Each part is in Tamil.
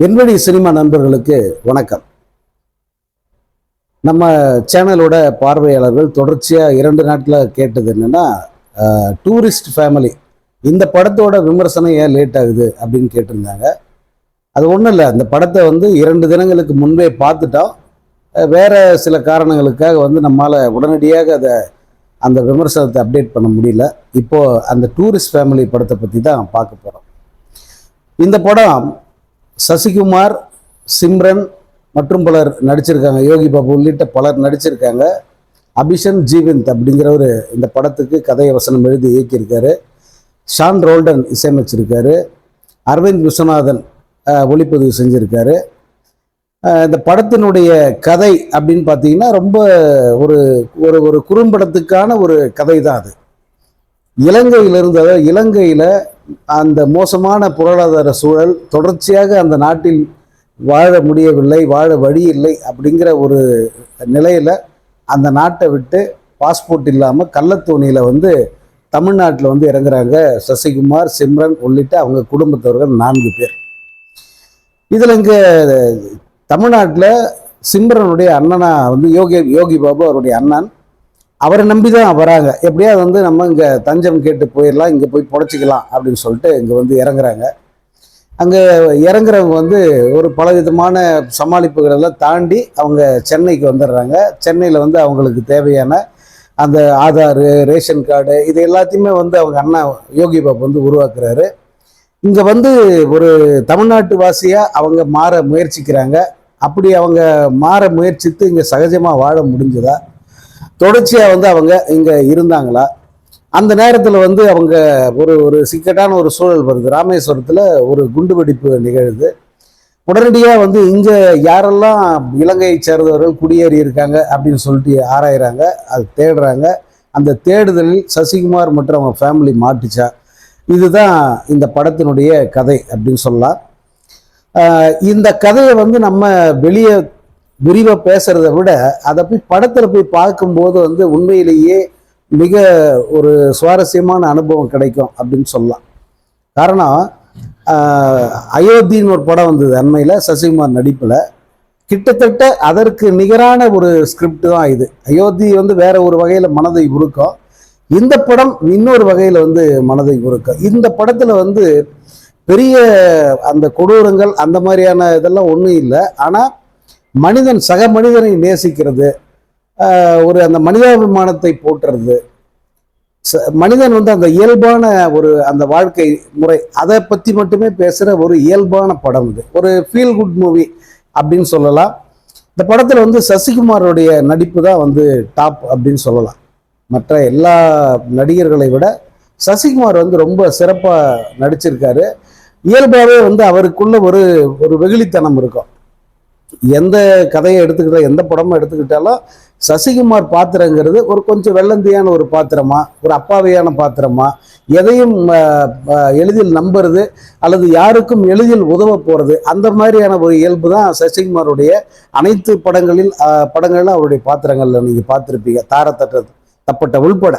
வெண்வெளி சினிமா நண்பர்களுக்கு வணக்கம். நம்ம சேனலோட பார்வையாளர்கள் தொடர்ச்சியாக இரண்டு நாட்டில் கேட்டது என்னென்னா டூரிஸ்ட் ஃபேமிலி. இந்த படத்தோட விமர்சனம் ஏன் லேட் ஆகுது அப்படின்னு கேட்டிருந்தாங்க. அது ஒன்றும் இல்லை அந்த படத்தை வந்து இரண்டு தினங்களுக்கு முன்பே பார்த்துட்டோம். வேறு வேற சில காரணங்களுக்காக வந்து நம்மால் உடனடியாக அதை அந்த விமர்சனத்தை அப்டேட் பண்ண முடியல. இப்போது அந்த டூரிஸ்ட் ஃபேமிலி படத்தை பற்றி தான் பார்க்க போகிறோம் இந்த படம் சசிகுமார் சிம்ரன் மற்றும் பலர் நடிச்சிருக்காங்க. யோகி பாபு உள்ளிட்ட பலர் நடிச்சிருக்காங்க. அபிஷன் ஜீவந்த் அப்படிங்கிறவர் இந்த படத்துக்கு கதை வசனம் எழுதி இயக்கியிருக்காரு. ஷான் ரோல்டன் இசையமைச்சிருக்காரு. அரவிந்த் விஸ்வநாதன் ஒளிப்பதிவு செஞ்சுருக்காரு. இந்த படத்தினுடைய கதை அப்படின்னு பார்த்தீங்கன்னா ரொம்ப ஒரு ஒரு ஒரு குறும்படத்துக்கான ஒரு கதை தான் அது. இலங்கையிலிருந்து அதாவது இலங்கையில் அந்த மோசமான பொருளாதார சூழல் தொடர்ச்சியாக அந்த நாட்டில் வாழ முடியவில்லை வாழ வழி இல்லை அப்படிங்கிற ஒரு நிலையில் அந்த நாட்டை விட்டு பாஸ்போர்ட் இல்லாமல் கள்ளத்தோணியில் வந்து தமிழ்நாட்டில் வந்து இறங்குறாங்க சசிகுமார் சிம்ரன் உள்ளிட்ட அவங்க குடும்பத்தவர்கள் நான்கு பேர். இதில் இங்கே தமிழ்நாட்டில் சிம்ரனுடைய அண்ணனா வந்து யோகி யோகி பாபு அவருடைய அண்ணன். அவரை நம்பி தான் வராங்க. எப்படியாவது வந்து நம்ம இங்கே தஞ்சம் கேட்டு போயிடலாம் இங்கே போய் புடச்சிக்கலாம் அப்படின்னு சொல்லிட்டு இங்கே வந்து இறங்குறாங்க. அங்கே இறங்குறவங்க வந்து ஒரு பலவிதமான விதமான எல்லாம் தாண்டி அவங்க சென்னைக்கு வந்துடுறாங்க. சென்னையில் வந்து அவங்களுக்கு தேவையான அந்த ஆதார் ரேஷன் கார்டு இது எல்லாத்தையுமே வந்து அவங்க அண்ணா யோகி பாபு வந்து உருவாக்குறாரு. இங்கே வந்து ஒரு தமிழ்நாட்டு வாசியாக அவங்க மாற முயற்சிக்கிறாங்க. அப்படி அவங்க மாற முயற்சித்து இங்கே சகஜமாக வாழ முடிஞ்சதா? தொடர்ச்சியாக வந்து அவங்க இங்கே இருந்தாங்களா? அந்த நேரத்தில் வந்து அவங்க ஒரு ஒரு சிக்கட்டான ஒரு சூழல் வருது. ராமேஸ்வரத்தில் ஒரு குண்டுவெடிப்பு நிகழுது. உடனடியாக வந்து இங்கே யாரெல்லாம் இலங்கையை சேர்ந்தவர்கள் குடியேறி இருக்காங்க அப்படின்னு சொல்லிட்டு ஆராயிறாங்க அது தேடுறாங்க. அந்த தேடுதலில் சசிகுமார் மற்றும் அவங்க ஃபேமிலி மாட்டுச்சா? இதுதான் இந்த படத்தினுடைய கதை அப்படின்னு சொல்லலாம். இந்த கதையை வந்து நம்ம வெளியே விரிவாக பேசுறத விட அதை போய் படத்தில் போய் பார்க்கும்போது வந்து உண்மையிலேயே மிக ஒரு சுவாரஸ்யமான அனுபவம் கிடைக்கும் அப்படின்னு சொல்லலாம். காரணம் அயோத்தின்னு ஒரு படம் வந்தது அண்மையில் சசிகுமார் நடிப்பில். கிட்டத்தட்ட அதற்கு நிகரான ஒரு ஸ்கிரிப்ட் தான் இது. அயோத்தி வந்து வேற ஒரு வகையில் மனதை உருக்கும். இந்த படம் இன்னொரு வகையில் வந்து மனதை உருக்கும். இந்த படத்தில் வந்து பெரிய அந்த கொடூரங்கள் அந்த மாதிரியான இதெல்லாம் ஒன்றும் இல்லை. ஆனால் மனிதன் சக மனிதனை நேசிக்கிறது. ஒரு அந்த மனிதாபிமானத்தை போற்றுறது. ச- மனிதன் வந்து அந்த இயல்பான ஒரு அந்த வாழ்க்கை முறை அதை பற்றி மட்டுமே பேசுகிற ஒரு இயல்பான படம் இது. ஒரு ஃபீல் குட் மூவி அப்படின்னு சொல்லலாம். இந்த படத்தில் வந்து சசிகுமாரோடைய நடிப்பு தான் வந்து டாப் அப்படின்னு சொல்லலாம். மற்ற எல்லா நடிகர்களை விட சசிகுமார் வந்து ரொம்ப சிறப்பாக நடிச்சிருக்காரு. இயல்பாகவே வந்து அவருக்குள்ள ஒரு ஒரு வெகுளித்தனம் இருக்கும். எந்த கதையை எடுத்துக்கிட்ட எந்த படமும் எடுத்துக்கிட்டாலும் சசிகுமார் பாத்திரங்கிறது ஒரு கொஞ்சம் வெள்ளந்தியான ஒரு பாத்திரமா ஒரு அப்பாவியான பாத்திரமா எதையும் எளிதில் நம்புறது அல்லது யாருக்கும் எளிதில் உதவ போகிறது அந்த மாதிரியான ஒரு இயல்பு தான் சசிகுமாருடைய அனைத்து படங்களில் படங்களில் அவருடைய பாத்திரங்களில் நீங்கள் பார்த்துருப்பீங்க. தாரத்தட்ட தப்பட்ட உள்பட.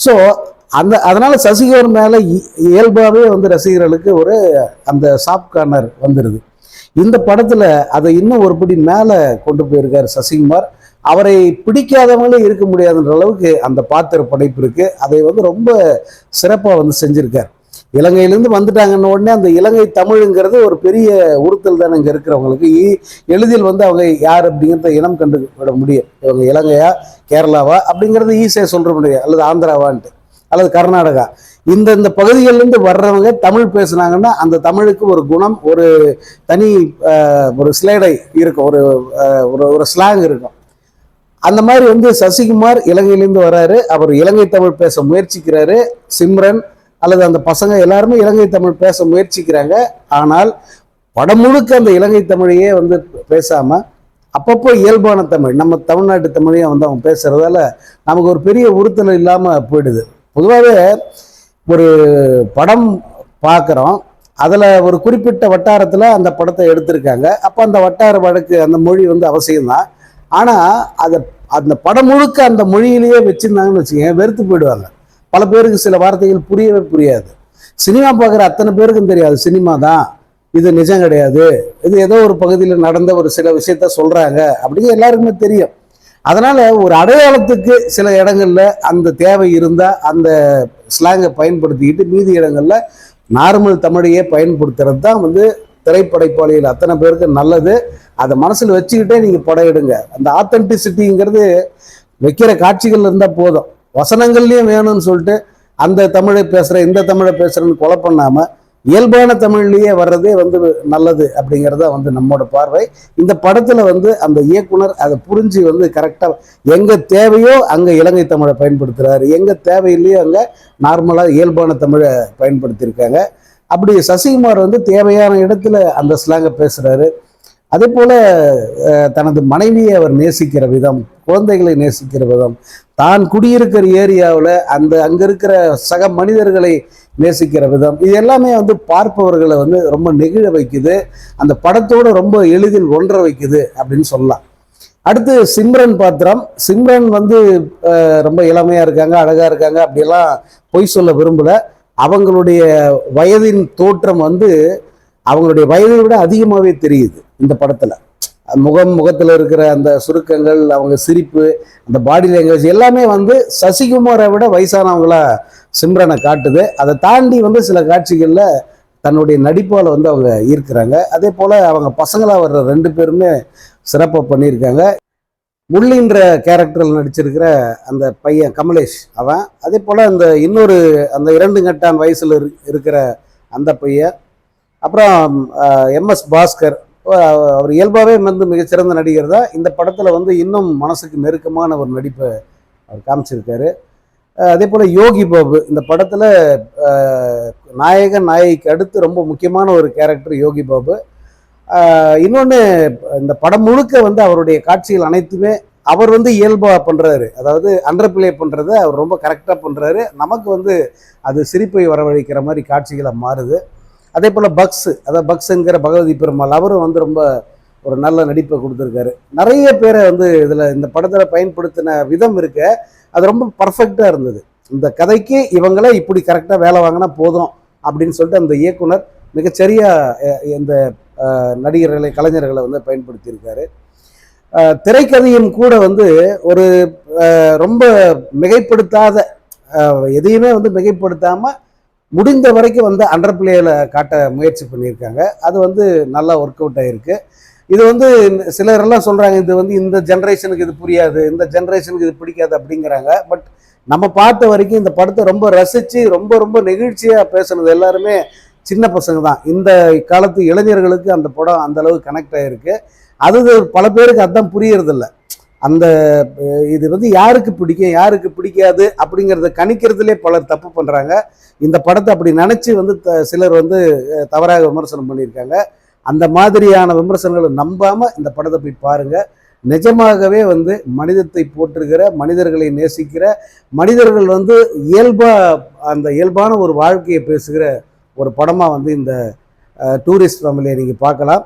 ஸோ அந்த அதனால் சசிகுமார் மேலே இ- இயல்பாகவே வந்து ரசிகர்களுக்கு ஒரு அந்த சாப் கார்னர் வந்துடுது இந்த படத்துல அதை இன்னும் ஒரு படி மேல கொண்டு போயிருக்காரு சசிகுமார். அவரை பிடிக்காதவங்களே இருக்க முடியாதுன்ற அளவுக்கு அந்த பாத்திர படைப்பு இருக்கு. அதை வந்து ரொம்ப சிறப்பா வந்து செஞ்சிருக்கார். இலங்கையிலேருந்து வந்துட்டாங்கன்ன உடனே அந்த இலங்கை தமிழுங்கிறது ஒரு பெரிய உறுத்தல் தானே இங்கே இருக்கிறவங்களுக்கு. எளிதில் வந்து அவங்க யார் அப்படிங்கிறத இனம் கண்டு விட முடியும். இவங்க இலங்கையா கேரளாவா அப்படிங்கிறது ஈஸியாக சொல்கிற முடியும் அல்லது ஆந்திராவான்ட்டு அல்லது கர்நாடகா. இந்த இந்த பகுதிகளிலேருந்து வர்றவங்க தமிழ் பேசுனாங்கன்னா அந்த தமிழுக்கு ஒரு குணம் ஒரு தனி ஒரு ஸ்லேடை இருக்கும். ஒரு ஒரு ஒரு ஸ்லாங் இருக்கும். அந்த மாதிரி வந்து சசிகுமார் இலங்கையிலேருந்து வராரு அவர் இலங்கை தமிழ் பேச முயற்சிக்கிறாரு. சிம்ரன் அல்லது அந்த பசங்க எல்லாருமே இலங்கை தமிழ் பேச முயற்சிக்கிறாங்க. ஆனால் படம் முழுக்க அந்த இலங்கை தமிழையே வந்து பேசாம அப்பப்போ இயல்பான தமிழ் நம்ம தமிழ்நாட்டு தமிழையும் வந்து அவங்க பேசுறதால நமக்கு ஒரு பெரிய உறுத்தல் இல்லாமல் போயிடுது. பொதுவாகவே ஒரு படம் பார்க்குறோம். அதில் ஒரு குறிப்பிட்ட வட்டாரத்தில் அந்த படத்தை எடுத்திருக்காங்க. அப்போ அந்த வட்டார வழக்கு அந்த மொழி வந்து அவசியம்தான். ஆனால் அதை அந்த படம் முழுக்க அந்த மொழியிலேயே வச்சுருந்தாங்கன்னு வச்சுக்கோங்க வெறுத்து போயிடுவாங்க. பல பேருக்கு சில வார்த்தைகள் புரியவே புரியாது. சினிமா பார்க்குற அத்தனை பேருக்கும் தெரியாது சினிமா தான் இது நிஜம் கிடையாது இது ஏதோ ஒரு பகுதியில் நடந்த ஒரு சில விஷயத்த சொல்கிறாங்க அப்படின்னு எல்லாருக்குமே தெரியும். அதனால் ஒரு அடையாளத்துக்கு சில இடங்களில் அந்த தேவை இருந்தால் அந்த ஸ்லாங்கை பயன்படுத்திக்கிட்டு மீதி இடங்களில் நார்மல் தமிழையே பயன்படுத்துறது தான் வந்து திரைப்படைப்பாளிகள் அத்தனை பேருக்கு நல்லது. அதை மனசில் வச்சுக்கிட்டே நீங்கள் படம் எடுங்க அந்த ஆத்தென்டிசிட்டிங்கிறது வைக்கிற காட்சிகள் இருந்தால் போதும். வசனங்கள்லேயும் வேணும்னு சொல்லிட்டு அந்த தமிழை பேசுகிற இந்த தமிழை பேசுகிறேன்னு கொலை பண்ணாமல் இயல்பான தமிழ்லேயே வர்றதே வந்து நல்லது அப்படிங்கிறத வந்து நம்மோட பார்வை. இந்த படத்தில் வந்து அந்த இயக்குனர் அதை புரிஞ்சு வந்து கரெக்டாக எங்கே தேவையோ அங்கே இலங்கை தமிழை பயன்படுத்துகிறாரு எங்கே தேவையில்லையோ அங்கே நார்மலாக இயல்பான தமிழை பயன்படுத்தியிருக்காங்க. அப்படி சசிகுமார் வந்து தேவையான இடத்துல அந்த ஸ்லாங்கை பேசுகிறாரு அதே போல் தனது மனைவியை அவர் நேசிக்கிற விதம் குழந்தைகளை நேசிக்கிற விதம் தான் குடியிருக்கிற ஏரியாவில் அந்த அங்கே இருக்கிற சக மனிதர்களை நேசிக்கிற விதம். இது எல்லாமே வந்து பார்ப்பவர்களை வந்து ரொம்ப நெகிழ வைக்குது. அந்த படத்தோட ரொம்ப எளிதில் ஒன்ற வைக்குது அப்படின்னு சொல்லலாம். அடுத்து சிம்ரன் பாத்திரம். சிம்ரன் வந்து ரொம்ப இளமையாக இருக்காங்க அழகாக இருக்காங்க. அப்படியெல்லாம் பொய் சொல்ல விரும்பல. அவங்களுடைய வயதின் தோற்றம் வந்து அவங்களுடைய வயதை விட அதிகமாகவே தெரியுது இந்த படத்தில். முகம் முகத்தில் இருக்கிற அந்த சுருக்கங்கள் அவங்க சிரிப்பு அந்த பாடி லாங்குவேஜ் எல்லாமே வந்து சசிகுமாரை விட வயசானவங்களா சிம்ரனை காட்டுது. அதை தாண்டி வந்து சில காட்சிகளில் தன்னுடைய நடிப்பால் வந்து அவங்க ஈர்க்கிறாங்க. அதே போல் அவங்க பசங்களாக வர்ற ரெண்டு பேருமே சிறப்பாக பண்ணியிருக்காங்க. முள்ளின்ற கேரக்டரில் நடிச்சிருக்கிற அந்த பையன் கமலேஷ் அவன். அதே போல் அந்த இன்னொரு அந்த இரண்டு கட்டான் வயசில் இருக்கிற அந்த பையன். அப்புறம் எம்எஸ் பாஸ்கர் அவர் இயல்பாகவே வந்து மிகச்சிறந்த நடிகர் தான். இந்த படத்தில் வந்து இன்னும் மனசுக்கு நெருக்கமான ஒரு நடிப்பை அவர் காமிச்சிருக்காரு. அதே போல் யோகி பாபு இந்த படத்தில் நாயகன் நாயகிக்கு அடுத்து ரொம்ப முக்கியமான ஒரு கேரக்டர் யோகி பாபு. இன்னொன்று இந்த படம் முழுக்க வந்து அவருடைய காட்சிகள் அனைத்துமே அவர் வந்து இயல்பாக பண்ணுறாரு அதாவது அண்டர் பிளே பண்ணுறத அவர் ரொம்ப கரெக்டாக பண்ணுறாரு நமக்கு வந்து அது சிரிப்பை வரவழைக்கிற மாதிரி காட்சிகளை மாறுது. அதே போல் பக்ஸ் அதாவது பக்ஸுங்கிற பகவதி பெருமாள் அவரும் வந்து ரொம்ப ஒரு நல்ல நடிப்பை கொடுத்துருக்காரு. நிறைய பேரை வந்து இதில் இந்த படத்தில் பயன்படுத்தின விதம் இருக்க. அது ரொம்ப பர்ஃபெக்டாக இருந்தது. இந்த கதைக்கு இவங்களே இப்படி கரெக்டாக வேலை வாங்கினா போதும் அப்படின்னு சொல்லிட்டு அந்த இயக்குனர் மிகச்சரியாக இந்த நடிகர்களை கலைஞர்களை வந்து பயன்படுத்தியிருக்காரு. திரைக்கதையும் கூட வந்து ஒரு ரொம்ப மிகைப்படுத்தாத எதையுமே வந்து மிகைப்படுத்தாமல் முடிந்த வரைக்கும் வந்து அண்டர் பிளேயில் காட்ட முயற்சி பண்ணியிருக்காங்க. அது வந்து நல்லா ஒர்க் அவுட் ஆகிருக்கு இது வந்து சிலரெல்லாம் சொல்கிறாங்க இது வந்து இந்த ஜென்ரேஷனுக்கு இது புரியாது இந்த ஜென்ரேஷனுக்கு இது பிடிக்காது அப்படிங்கிறாங்க. பட் நம்ம பார்த்த வரைக்கும் இந்த படத்தை ரொம்ப ரசித்து ரொம்ப ரொம்ப நெகிழ்ச்சியாக பேசுனது எல்லாருமே சின்ன பசங்க தான். இந்த காலத்து இளைஞர்களுக்கு அந்த படம் அந்தளவு கனெக்ட் ஆகிருக்கு அது பல பேருக்கு அதான் புரியறதில்ல. அந்த இது வந்து யாருக்கு பிடிக்கும் யாருக்கு பிடிக்காது அப்படிங்கிறத கணிக்கிறதுலே பலர் தப்பு பண்ணுறாங்க இந்த படத்தை அப்படி நினச்சி வந்து த- சிலர் வந்து தவறாக விமர்சனம் பண்ணியிருக்காங்க. அந்த மாதிரியான விமர்சனங்களை நம்பாமல் இந்த படத்தை போய் பாருங்கள் நிஜமாகவே வந்து மனிதத்தை போற்றுகிற மனிதர்களை நேசிக்கிற மனிதர்கள் வந்து இயல்பாக அந்த இயல்பான ஒரு வாழ்க்கையை பேசுகிற ஒரு படமாக வந்து இந்த டூரிஸ்ட் ஃபேமிலியை நீங்கள் பார்க்கலாம்.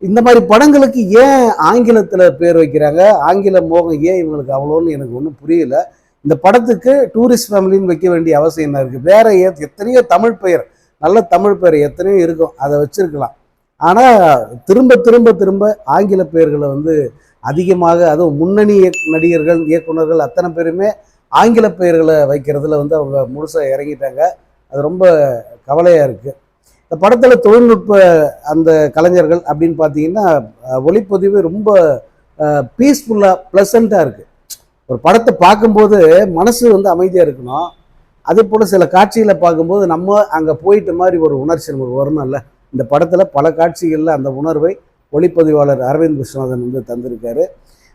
இந்த மாதிரி படங்களுக்கு ஏன் ஆங்கிலத்தில் பேர் வைக்கிறாங்க? ஆங்கில மோகம் ஏன் இவங்களுக்கு அவ்வளோன்னு எனக்கு ஒன்றும் புரியல. இந்த படத்துக்கு டூரிஸ்ட் ஃபேமிலின்னு வைக்க வேண்டிய அவசியம் என்ன இருக்குது வேற எத்- எத்தனையோ தமிழ் பெயர் நல்ல தமிழ் பெயர் எத்தனையோ இருக்கும். அதை வச்சுருக்கலாம். ஆனால் திரும்ப திரும்ப திரும்ப ஆங்கில பெயர்களை வந்து அதிகமாக அதுவும் முன்னணி நடிகர்கள் இயக்குனர்கள் அத்தனை பேருமே ஆங்கில பெயர்களை வைக்கிறதுல வந்து அவங்க முழுசாக இறங்கிட்டாங்க. அது ரொம்ப கவலையாக இருக்குது இந்த படத்தில் தொழில்நுட்ப அந்த கலைஞர்கள் அப்படின்னு பார்த்தீங்கன்னா ஒளிப்பதிவு ரொம்ப பீஸ்ஃபுல்லாக ப்ளசண்ட்டாக இருக்குது ஒரு படத்தை பார்க்கும்போது மனசு வந்து அமைதியாக இருக்கணும். அதே போல் சில காட்சிகளை பார்க்கும்போது நம்ம அங்கே போயிட்ட மாதிரி ஒரு உணர்ச்சி நமக்கு வரணும்ல இந்த படத்தில் பல காட்சிகளில் அந்த உணர்வை ஒளிப்பதிவாளர் அரவிந்த் விஸ்வநாதன் வந்து தந்திருக்காரு.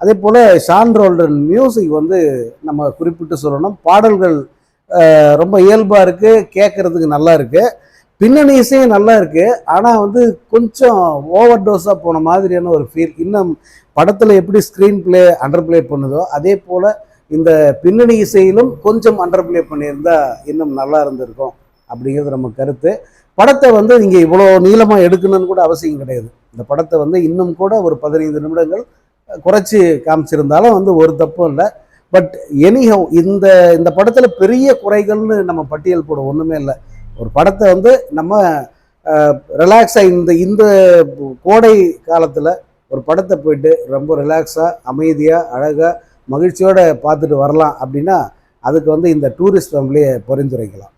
அதே போல் ஷான் ரோல்டன் மியூசிக் வந்து நம்ம குறிப்பிட்டு சொல்லணும். பாடல்கள் ரொம்ப இயல்பாக இருக்குது கேட்குறதுக்கு நல்லா இருக்குது பின்னணி இசையும் நல்லா இருக்குது ஆனால் வந்து கொஞ்சம் ஓவர் டோஸாக போன மாதிரியான ஒரு ஃபீல் இன்னும் படத்தில் எப்படி ஸ்க்ரீன் ப்ளே அண்டர் பிளே பண்ணுதோ அதே போல் இந்த பின்னணி இசையிலும் கொஞ்சம் அண்டர் பிளே பண்ணியிருந்தா இன்னும் நல்லா இருந்திருக்கும் அப்படிங்கிறது நம்ம கருத்து. படத்தை வந்து நீங்கள் இவ்வளோ நீளமாக எடுக்கணும்னு கூட அவசியம் கிடையாது. இந்த படத்தை வந்து இன்னும் கூட ஒரு பதினைந்து நிமிடங்கள் குறைச்சி காமிச்சிருந்தாலும் வந்து ஒரு தப்பும் இல்லை. பட் எனிஹவ் இந்த இந்த படத்தில் பெரிய குறைகள்னு நம்ம பட்டியல் போட ஒன்றுமே இல்லை. ஒரு படத்தை வந்து நம்ம ரிலாக்ஸாக இந்த இந்த கோடை காலத்தில் ஒரு படத்தை போயிட்டு ரொம்ப ரிலாக்ஸாக அமைதியாக அழகாக மகிழ்ச்சியோடு பார்த்துட்டு வரலாம் அப்படின்னா அதுக்கு வந்து இந்த டூரிஸ்ட் ஃபேமிலியை பரிந்துரைக்கலாம்.